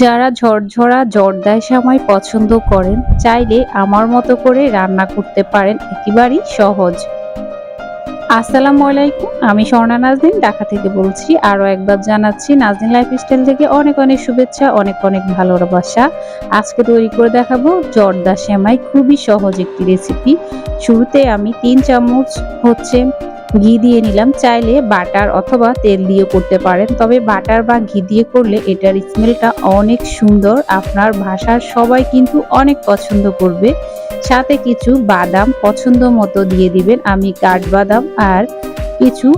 যারা ঝরঝরা জর্দায় সময় পছন্দ করেন, চাইলে আমার মতো করে রান্না করতে পারেন একেবারেই সহজ। আসসালামু আলাইকুম, আমি স্বর্ণা নাজদিন ঢাকা থেকে বলছি, আরও একবার জানাচ্ছি নাজদিন লাইফস্টাইল থেকে অনেক অনেক শুভেচ্ছা, অনেক অনেক ভালোবাসা। আজকে তৈরি করে দেখাবো জর্দা সেমাই, খুবই সহজ একটি রেসিপি শুরুতে আমি তিন চামচ হচ্ছে ঘি দিয়ে নিলাম। চাইলে বাটার অথবা তেল দিয়ে করতে পারেন। তবে বাটার বা ঘি দিয়ে করলে এটার স্মেলটা অনেক সুন্দর। আপনার ভাষার সবাই কিন্তু অনেক পছন্দ করবে। সাথে কিছু বাদাম পছন্দ মতো দিয়ে দিবেন। আমি কাঠবাদাম আর কিছু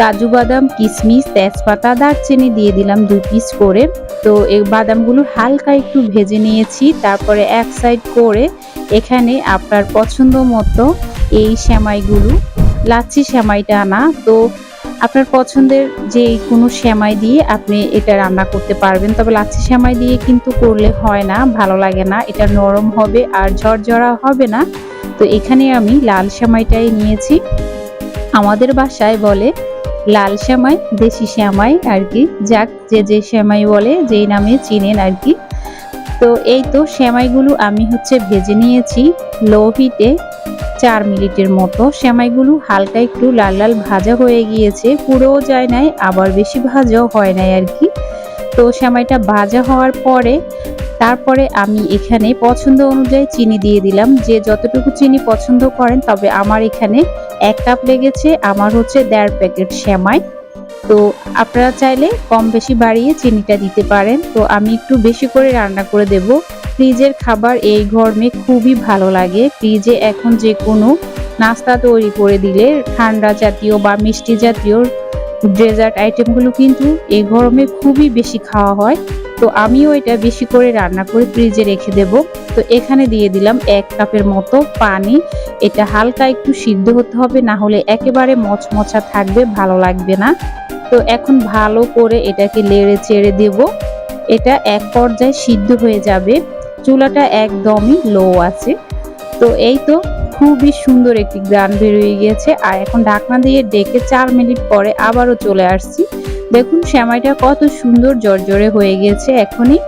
কাজু বাদাম কিশমিশ তেজপাতা, দারচিনি দিয়ে দিলাম দুই পিস করে। তো এই বাদামগুলো হালকা একটু ভেজে নিয়েছি। তারপরে এক সাইড করে এখানে আপনার পছন্দ মতো এই সেমাইগুলো লাচ্ছি সেমাইটা আনা তো আপনার পছন্দের যে কোনো সেমাই দিয়ে আপনি এটা রান্না করতে পারবেন। তবে লাচ্ছি সেমাই দিয়ে কিন্তু করলে হয় না, ভালো লাগে না, এটা নরম হবে আর ঝরঝরা হবে না। তো এখানে আমি লাল সেমাইটাই নিয়েছি। আমাদের বাসায় বলে লাল সেমাই, দেশি সেমাই আর কি, যাক যে যে সেমাই বলে, যেই নামে চিনেন আর কি। তো এই তো সেমাইগুলো আমি হচ্ছে ভেজে নিয়েছি, লো হিটে। চার মিনিটের মতো। সেমাইগুলো হালকা একটু লাল লাল ভাজা হয়ে গিয়েছে, পুরোও যায় নাই, আবার বেশি ভাজাও হয় নাই আর কি। তো সেমাইটা ভাজা হওয়ার পরে, তারপরে আমি এখানে পছন্দ অনুযায়ী চিনি দিয়ে দিলাম। যে যতটুকু চিনি পছন্দ করেন, তবে আমার এখানে এক কাপ লেগেছে, আমার হচ্ছে দেড় প্যাকেট সেমাই। তো আপনারা চাইলে কম বেশি বাড়িয়ে চিনিটা দিতে পারেন। তো আমি একটু বেশি করে রান্না করে দেব। ফ্রিজের খাবার এই গরমে খুবই ভালো লাগে। ফ্রিজে এখন যে কোনো নাস্তা তৈরি করে দিলে ঠান্ডা জাতীয় বা মিষ্টি জাতীয় ডেজার্ট আইটেমগুলো কিন্তু এই গরমে খুবই বেশি খাওয়া হয়। তো আমিও এটা বেশি করে রান্না করে ফ্রিজে রেখে দেব। তো এখানে দিয়ে দিলাম এক কাপের মতো পানি। এটা হালকা একটু সিদ্ধ হতে হবে, না হলে একেবারে মচমচা থাকবে, ভালো লাগবে না। তো এখন ভালো করে এটাকে লেড়ে চেড়ে দেব। এটা এক পর্যায়ে সিদ্ধ হয়ে যাবে। চুলাটা একদমই লো আছে। তো এই তো খুবই সুন্দর একটি গ্রান বেরিয়ে গিয়েছে। আর এখন ঢাকনা দিয়ে ডেকে চার মিনিট পরে আবারও চলে আসছি। দেখুন সেমাইটা কত সুন্দর জর্জরে হয়ে গেছে এখনই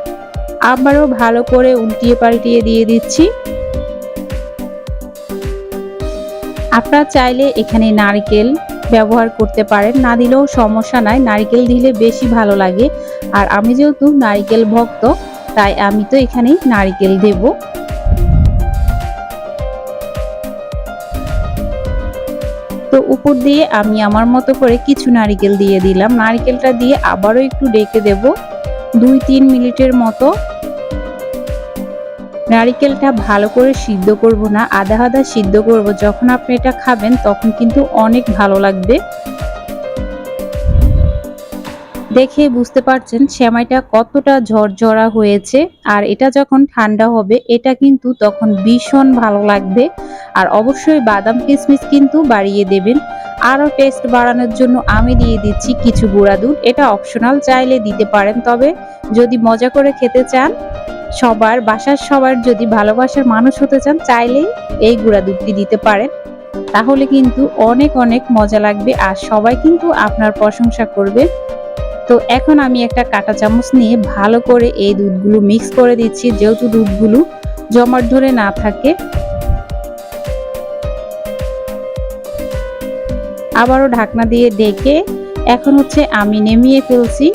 আবারও ভালো করে উল্টিয়ে পাল্টিয়ে দিয়ে দিচ্ছি। আপনারা চাইলে এখানে নারকেল ব্যবহার করতে পারেন। না দিলেও সমস্যা নাই। নারকেল দিলে বেশি ভালো লাগে। আর আমি যেহেতু নারকেল ভক্ত তাই আমি তো এখানে নারকেল দেব। তো উপর দিয়ে আমি আমার মতো করে কিছু নারিকেল দিয়ে দিলাম। নারকেলটা দিয়ে আবারও একটু ডেকে দেব। দুই তিন মিনিটের মতো। নারিকেলটা ভালো করে সিদ্ধ করব না, আধা আধা সিদ্ধ করব। যখন আপনি এটা খাবেন, তখন কিন্তু অনেক ভালো লাগবে। দেখে বুঝতে পারছেন সেমাইটা কতটা ঝরঝরা হয়েছে, আর এটা যখন ঠান্ডা হবে, এটা কিন্তু তখন ভীষণ ভালো লাগবে। আর অবশ্যই বাদাম কিশমিশ কিন্তু বাড়িয়ে দেবেন। আরও টেস্ট বাড়ানোর জন্য আমি দিয়ে দিচ্ছি কিছু গুঁড়া দুধ। এটা অপশনাল চাইলে দিতে পারেন, তবে যদি মজা করে খেতে চান, সবার বাসার সবার যদি ভালোবাসার মানুষ হতে চান, চাইলেই এই গুঁড়া দুধটি দিতে পারেন। তাহলে কিন্তু অনেক অনেক মজা লাগবে, আর সবাই কিন্তু আপনার প্রশংসা করবে। তো এখন আমি একটা কাঁটা চামচ নিয়ে ভালো করে এই দুধগুলো মিক্স করে দিচ্ছি, যেহেতু দুধগুলো জমাট ধরে না থাকে। আবারও ঢাকনা দিয়ে ডেকে এখন হচ্ছে আমি নেমিয়ে ফেলছি।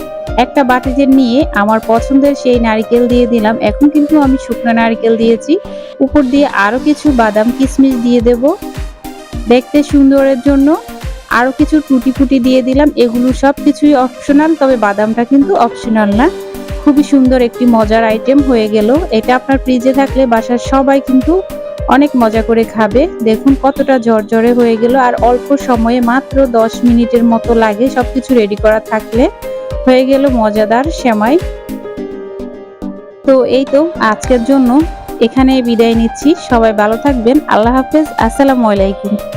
একটা বাটিতে নিয়ে আমার পছন্দের সেই নারকেল দিয়ে দিলাম। এখন কিন্তু আমি শুকনো নারকেল দিয়েছি। উপর দিয়ে আরও কিছু বাদাম কিশমিশ দিয়ে দেব। দেখতে সুন্দরের জন্য। আরও কিছু টুটি ফুটি দিয়ে দিলাম। এগুলো সব কিছুই অপশনাল তবে বাদামটা কিন্তু অপশনাল না। খুবই সুন্দর একটি মজার আইটেম হয়ে গেল। এটা আপনার ফ্রিজে থাকলে বাসার সবাই কিন্তু অনেক মজা করে খাবে। দেখুন কতটা জর্জরে হয়ে গেল। আর অল্প সময়ে মাত্র দশ মিনিটের মতো লাগে সবকিছু রেডি করা থাকলে। হয়ে গেল মজাদার সেমাই। তো এই তো আজকের জন্য এখানে বিদায় নিচ্ছি। সবাই ভালো থাকবেন। আল্লাহ হাফেজ। আসসালামু আলাইকুম।